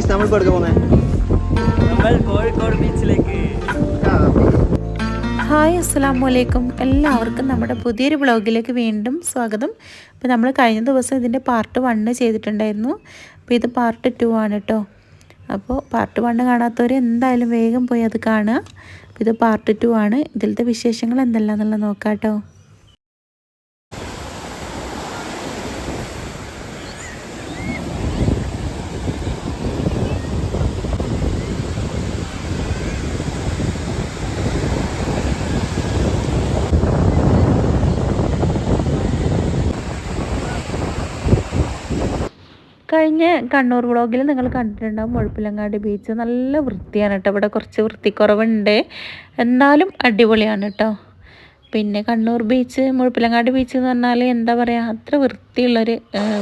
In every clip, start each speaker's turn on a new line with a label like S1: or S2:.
S1: Guys നമ്മൾ ഇപ്പോൾ എടുക്കാൻ പോകുന്നത്
S2: നമ്മൾ കോഴിക്കോട് ബീച്ചിലേക്ക്.
S3: ഹായ് അസ്സാം വലൈക്കും എല്ലാവർക്കും നമ്മുടെ പുതിയൊരു ബ്ലോഗിലേക്ക് വീണ്ടും സ്വാഗതം. അപ്പോൾ നമ്മൾ കഴിഞ്ഞ ദിവസം ഇതിന്റെ പാർട്ട് വണ്ണ് ചെയ്തിട്ടുണ്ടായിരുന്നു. അപ്പോൾ ഇത് പാർട്ട് ടു ആണ് കേട്ടോ അപ്പോൾ പാർട്ട് വണ്ണ് കാണാത്തവർ എന്തായാലും വേഗം പോയി അത് കാണുക. അപ്പോൾ ഇത് പാർട്ട് ടു ആണ്. ഇതിലത്തെ വിശേഷങ്ങൾ എന്തെല്ലാം എന്നുള്ളത് നോക്കാം കേട്ടോ കഴിഞ്ഞ കണ്ണൂർ വ്ളോഗിൽ നിങ്ങൾ കണ്ടിട്ടുണ്ടാവും മുഴപ്പിലങ്ങാടി ബീച്ച് നല്ല വൃത്തിയാണ് കേട്ടോ. ഇവിടെ കുറച്ച് വൃത്തിക്കുറവുണ്ട്. എന്നാലും അടിപൊളിയാണ് കേട്ടോ. പിന്നെ കണ്ണൂർ ബീച്ച് മുഴപ്പിലങ്ങാടി ബീച്ച് എന്ന് പറഞ്ഞാൽ എന്താ പറയുക അത്ര വൃത്തിയുള്ളൊരു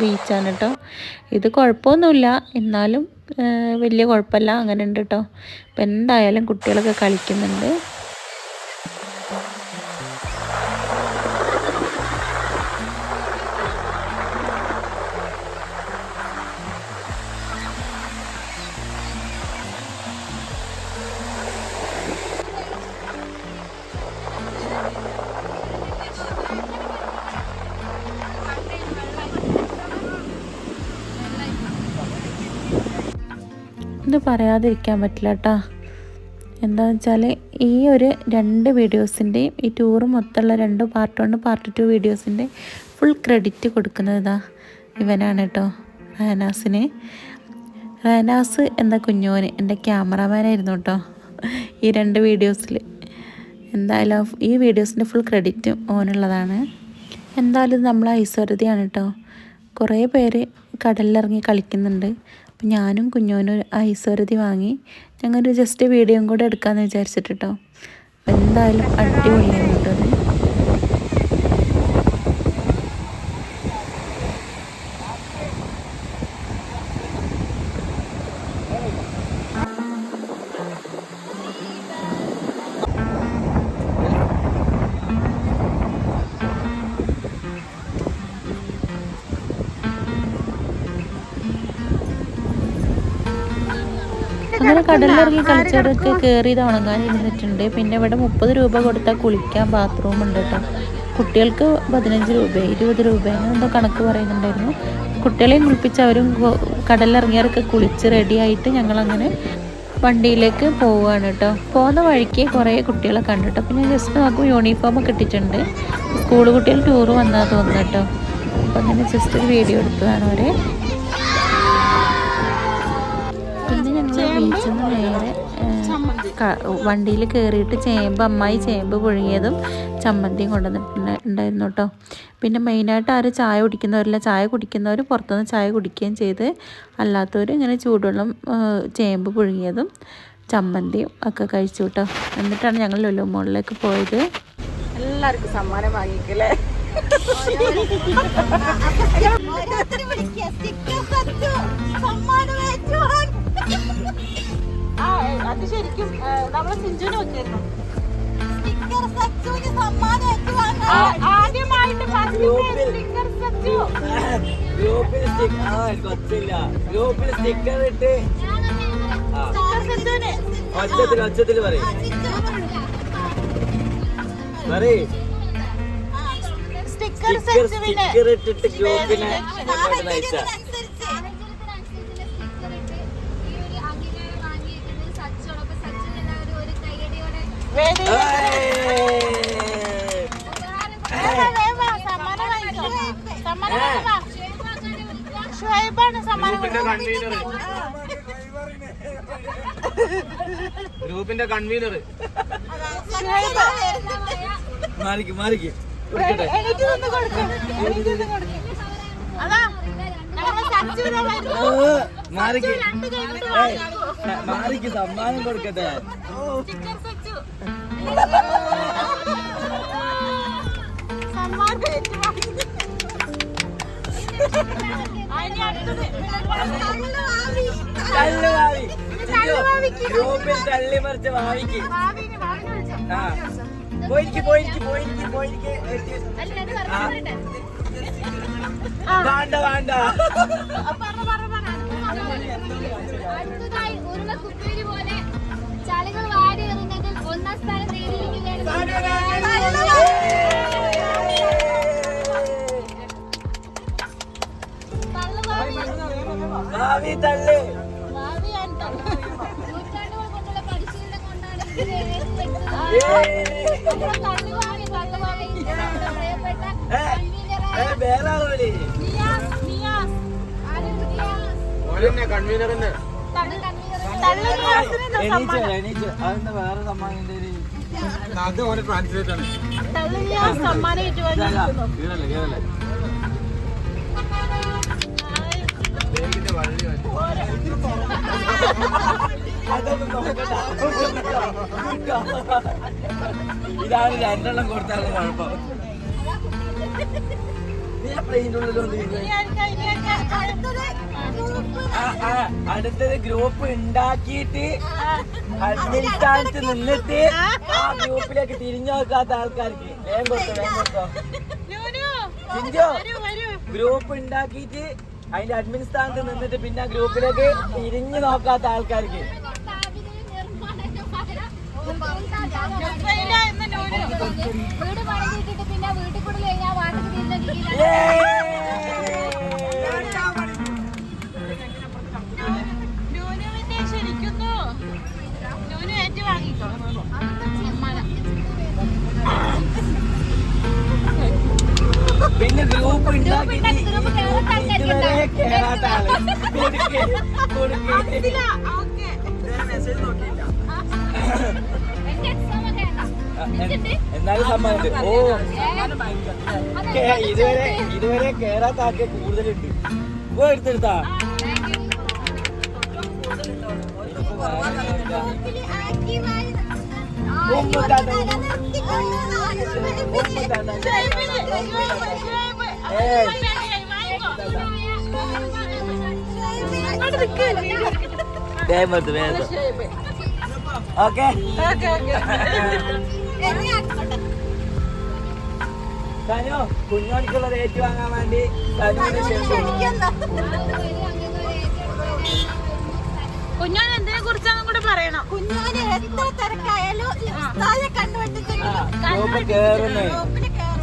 S3: ബീച്ചാണ് കേട്ടോ. ഇത് കുഴപ്പമൊന്നുമില്ല. എന്നാലും വലിയ കുഴപ്പമില്ല. അങ്ങനെ ഉണ്ട് കേട്ടോ. അപ്പം എന്തായാലും കുട്ടികളൊക്കെ കളിക്കുന്നുണ്ട്. പറയാതിരിക്കാൻ പറ്റില്ല കേട്ടോ എന്താണെന്ന് വെച്ചാൽ ഈ ഒരു രണ്ട് വീഡിയോസിന്റെയും ഈ ടൂറ് മൊത്തമുള്ള രണ്ട് പാർട്ട് വൺ പാർട്ട് ടു വീഡിയോസിന്റെ ഫുൾ ക്രെഡിറ്റ് കൊടുക്കുന്നത് ഇതാ ഇവനാണ് കേട്ടോ റഹനാസിന് റഹനാസ് എന്ന കുഞ്ഞോന് എന്റെ ക്യാമറാമാനായിരുന്നു കേട്ടോ ഈ രണ്ട് വീഡിയോസിൽ എന്തായാലും ഈ വീഡിയോസിന്റെ ഫുൾ ക്രെഡിറ്റും ഓനുള്ളതാണ്. എന്തായാലും നമ്മൾ ഐശ്വര്യതയാണ് കേട്ടോ കുറേ പേര് കടലിലിറങ്ങി കളിക്കുന്നുണ്ട്. അപ്പം ഞാനും കുഞ്ഞോനും ഒരു ഐശ്വര്യതി വാങ്ങി. ഞങ്ങൾ ജസ്റ്റ് വീഡിയോയും കൂടെ എടുക്കാമെന്ന് വിചാരിച്ചിട്ട് കേട്ടോ എന്തായാലും അടിപൊളിയാണ് കേട്ടോ അങ്ങനെ കടലിലിറങ്ങി കളിച്ചവരൊക്കെ കയറി ഉണങ്ങാൻ ഇരുന്നിട്ടുണ്ട്. പിന്നെ ഇവിടെ മുപ്പത് രൂപ കൊടുത്താൽ കുളിക്കാൻ ബാത്റൂം ഉണ്ട് കേട്ടോ. കുട്ടികൾക്ക് പതിനഞ്ച് രൂപ ഇരുപത് രൂപ അങ്ങനെ എന്തോ കണക്ക് പറയുന്നുണ്ടായിരുന്നു. കുട്ടികളെയും കുളിപ്പിച്ച് അവരും കടലിലിറങ്ങിയവരൊക്കെ കുളിച്ച് റെഡിയായിട്ട് ഞങ്ങളങ്ങനെ വണ്ടിയിലേക്ക് പോവുകയാണ് കേട്ടോ. പോകുന്ന വഴിക്ക് കുറേ കുട്ടികളെ കണ്ടു കേട്ടോ. പിന്നെ ജസ്റ്റ് നമുക്ക് യൂണിഫോം ഒക്കെ ഇട്ടിട്ടുണ്ട്. സ്കൂൾ കുട്ടികൾ ടൂർ വന്നാൽ തോന്നുന്നു കേട്ടോ. അപ്പം അങ്ങനെ ജസ്റ്റ് ഒരു വീഡിയോ എടുത്തതാണ് അവരെ. നേരെ വണ്ടിയിൽ കയറിയിട്ട് ചേമ്പ് അമ്മായി ചേമ്പ് പുഴുങ്ങിയതും ചമ്മന്തിയും കൊണ്ടുവന്നിട്ടുണ്ട് ഉണ്ടായിരുന്നു കേട്ടോ. പിന്നെ മെയിനായിട്ട് ആരും ചായ കുടിക്കുന്നവരില്ല. ചായ കുടിക്കുന്നവർ പുറത്തുനിന്ന് ചായ കുടിക്കുകയും ചെയ്ത് അല്ലാത്തവർ ഇങ്ങനെ ചൂടുവെള്ളം ചേമ്പ് പുഴുങ്ങിയതും ചമ്മന്തിയും ഒക്കെ കഴിച്ചു കേട്ടോ. എന്നിട്ടാണ് ഞങ്ങൾ ലുലു മോളിലേക്ക് പോയത്.
S4: എല്ലാവർക്കും സമ്മാനം വാങ്ങിക്കല്ലേ?
S5: ഓരോരുത്തര് വിളിക്കുക. സ്റ്റിക്കർ സച്ചു സമ്മാനം
S4: ആ അത് ശരിക്കും നമ്മളെ സിഞ്ചുവിന്
S5: ഏറ്റുവാങ്ങാൻ
S4: ആദ്യമായിട്ട് സ്റ്റിക്കർ സച്ചു
S2: ഗ്രൂപ്പിൽ സ്റ്റിക്കർ ആ കൊച്ചില്ല ഗ്രൂപ്പിൽ സ്റ്റിക്കർ ഇട്ട്. ഒച്ചത്തിൽ ഒച്ചത്തിൽ പറയും. പറയ്.
S4: സ്റ്റിക്കർ
S2: ഇട്ടിട്ട് ഗ്രൂപ്പിനെ അങ്ങോട്ട്
S4: ഷുഹൈബാണ്
S2: ഗ്രൂപ്പിന്റെ കൺവീനർ. മാറിക്ക് മാറിക്ക്. മാറിക്ക്. മാറിക്ക് സമ്മാനം കൊടുക്കട്ടെ. ഗ്രൂപ്പിൽ തള്ളി മറിച്ച വാവിക്ക് ആ. പോയിരിക്ക് പോയിരിക്ക് പോയിരിക്ക്. പോയിരിക്ക്. വേണ്ട വേണ്ട. കൺവീനർ തന്നെ വേറെ സമ്മാനം
S4: തള്ളു സമ്മാനം ഏറ്റുവാങ്ങിയിരിക്കുന്നു
S2: കേറല്ലേ കേറല്ലേ അതൊന്നും നോക്കണ്ട. ഇതാണ് രണ്ടെണ്ണം കൊടുത്താൽ നീ അടുത്തത് ഗ്രൂപ്പ് ഉണ്ടാക്കിയിട്ട് അഡ്മിനിസ്ഥാനത്ത് നിന്നിട്ട് ആ ഗ്രൂപ്പിലേക്ക് തിരിഞ്ഞു നോക്കാത്ത ആൾക്കാർക്ക്. വേഗം കൊടുത്തോ വേഗം കൊടുത്തോ. ചിഞ്ചോ ഗ്രൂപ്പ് ഉണ്ടാക്കിയിട്ട് അതിന്റെ അഡ്മിൻ സ്ഥാനത്ത് നിന്നിട്ട് പിന്നെ ഗ്രൂപ്പിലേക്ക് തിരിഞ്ഞു നോക്കാത്ത ആൾക്കാർക്ക്.
S1: വീട് പണിതിട്ടിട്ട് പിന്നെ വീട്ടിൽ കൂടെ കഴിഞ്ഞാൽ വാട്ടർ!
S4: ന്യൂനുവിന്റെ ശരിക്കുന്നു. ന്യൂനു ഏറ്റുവാങ്ങിക്കോ
S2: പിന്നെ ഗ്രൂപ്പ്
S1: ഉണ്ടാക്കി മെസ്സേജ് കേറാത്ത
S2: എന്നാലും സമ്മാനമുണ്ട് ഓ. ഇതുവരെ ഇതുവരെ കേറാത്ത ആൾക്ക് കൂടുതലുണ്ട്. ഓ എടുത്തെടുത്താ? വേഗം ഓക്കെ ഓക്കെ. സനു റേറ്റ് ഏറ്റുവാങ്ങാൻ വേണ്ടി സനുവിന് ശേഷം
S4: കുഞ്ഞോൻ എന്തിനെ കുറിച്ചാണ് കൂടെ പറയണം?
S5: കുഞ്ഞോന് എത്ര തിരക്കായാലും
S2: ഗ്രൂപ്പ് കേറുന്നേ.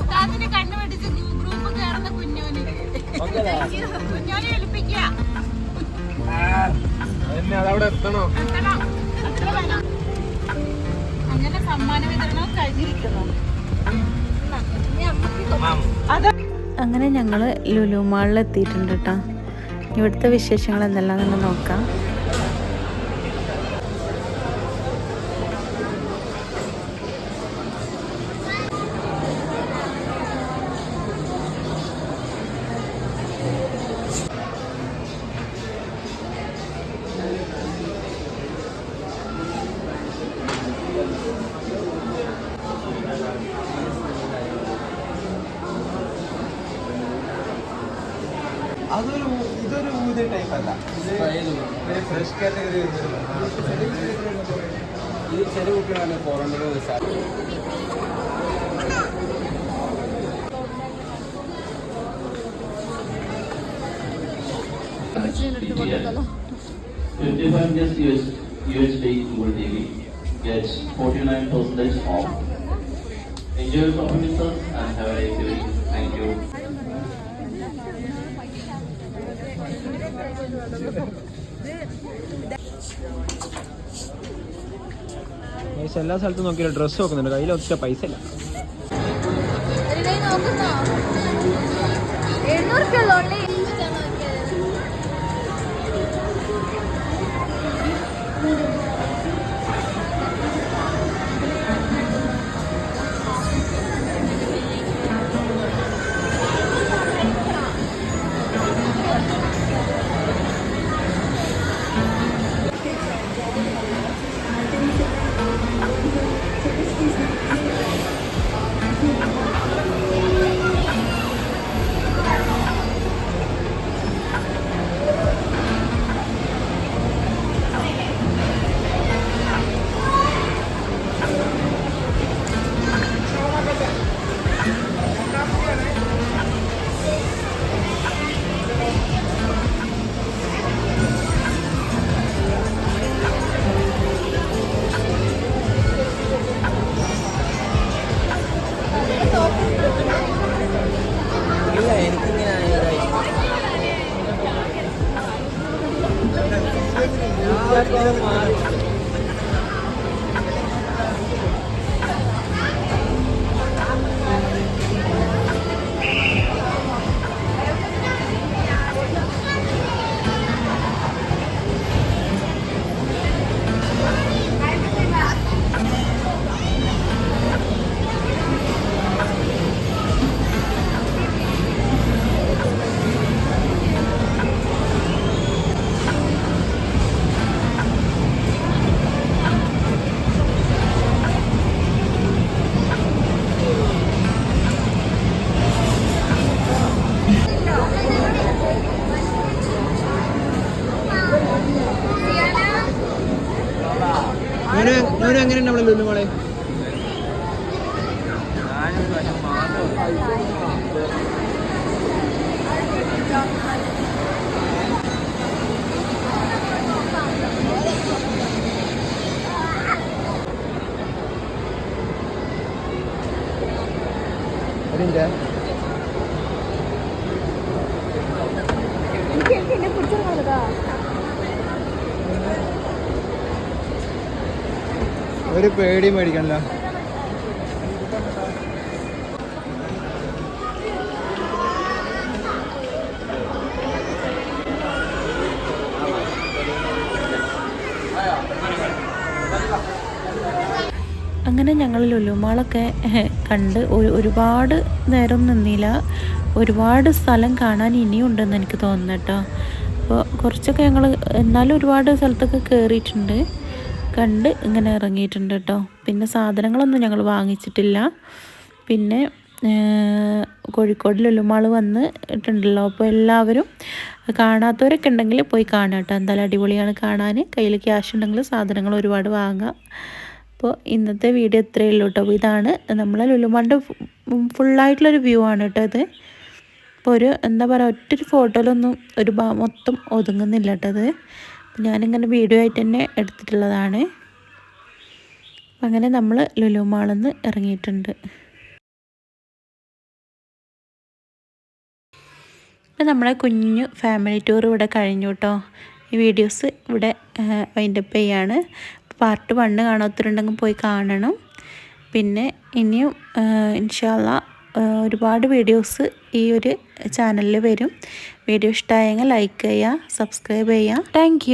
S4: ഉസ്താദിനെ കണ്ടുപിടിച്ച് ഗ്രൂപ്പ് കയറുന്ന കുഞ്ഞോന്.
S2: ഓക്കെ
S4: കുഞ്ഞോനെ ഏൽപ്പിക്കുക.
S2: എന്നെ അതവിടെ എത്തണോ.
S4: എത്തണം. അങ്ങനെ
S3: ഞങ്ങൾ ലുലു മാളിൽ എത്തിയിട്ടുണ്ട് കേട്ടോ ഇവിടുത്തെ വിശേഷങ്ങൾ എന്തെല്ലാം നമുക്ക് നോക്കാം.
S6: അതൊരു ഇതൊരു ഊതിയ ടൈപ്പ് അല്ല ഇത് ഫ്രഷ് കാറ്റഗറി ഇത് ചെറിയ കുട്ടികളാണ് four hundred
S7: Fifty-five years US, UHD Gold TV gets forty-nine percentage off. Enjoy your shopping sir and have a nice day. Thank you.
S6: എല്ലാ സ്ഥലത്തും നോക്കിയാലും ഡ്രസ്സ് നോക്കുന്നുണ്ട്. കയ്യിൽ ഒറ്റ പൈസ ഇല്ല.
S1: എണ്ണൂറ് റുപ്യ
S6: അങ്ങനെ നമ്മളെ ലുലുമോളെ അതിന്റെ ഒരു പേടി മേടിക്കണ്ട.
S3: അങ്ങനെ ഞങ്ങൾ ലുലുമാളൊക്കെ കണ്ട് ഒരു ഒരുപാട് നേരം നിന്നില്ല. ഒരുപാട് സ്ഥലം കാണാൻ ഇനിയുണ്ടെന്ന് എനിക്ക് തോന്നുന്നു കേട്ടോ. അപ്പോൾ കുറച്ചൊക്കെ ഞങ്ങൾ എന്നാലും ഒരുപാട് സ്ഥലത്തൊക്കെ കയറിയിട്ടുണ്ട് കണ്ട് ഇങ്ങനെ ഇറങ്ങിയിട്ടുണ്ട് കേട്ടോ. പിന്നെ സാധനങ്ങളൊന്നും ഞങ്ങൾ വാങ്ങിച്ചിട്ടില്ല. പിന്നെ കോഴിക്കോട് ലുലുമാൾ വന്ന് ഇട്ടുണ്ടല്ലോ അപ്പോൾ എല്ലാവരും കാണാത്തവരൊക്കെ ഉണ്ടെങ്കിൽ പോയി കാണാം കേട്ടോ. എന്തായാലും അടിപൊളിയാണ് കാണാൻ. കയ്യിൽ ക്യാഷ് ഉണ്ടെങ്കിൽ സാധനങ്ങൾ ഒരുപാട് വാങ്ങാം. അപ്പോൾ ഇന്നത്തെ വീഡിയോ ഇത്രയേ ഉള്ളൂ കേട്ടോ. ഇതാണ് നമ്മളെ ലുലുമാളിന്റെ ഫുള്ളായിട്ടുള്ളൊരു വ്യൂ ആണ് കേട്ടോ ഇത്. അപ്പോൾ ഒരു എന്താ പറയുക ഒറ്റൊരു ഫോട്ടോയിലൊന്നും ഒരു മൊത്തം ഒതുങ്ങുന്നില്ല കേട്ടോ അത് ഞാനിങ്ങനെ വീഡിയോ ആയിട്ട് തന്നെ എടുത്തിട്ടുള്ളതാണ്. അങ്ങനെ നമ്മൾ ലുലു മാളിൽ നിന്ന് ഇറങ്ങിയിട്ടുണ്ട്. അപ്പം നമ്മളെ കുഞ്ഞു ഫാമിലി ടൂർ ഇവിടെ കഴിഞ്ഞു കേട്ടോ ഈ വീഡിയോസ് ഇവിടെ വൈൻഡപ്പ് ചെയ്യാണ്. പാർട്ട് വണ്ണ് കാണാത്തവരുണ്ടെങ്കിൽ പോയി കാണണം. പിന്നെ ഇനിയും ഇൻഷാല്ല ഒരുപാട് വീഡിയോസ് ഈ ഒരു ചാനലിൽ വരും. വീഡിയോ ഇഷ്ടമായെങ്കിൽ ലൈക്ക് ചെയ്യുക സബ്സ്ക്രൈബ് ചെയ്യുക. താങ്ക്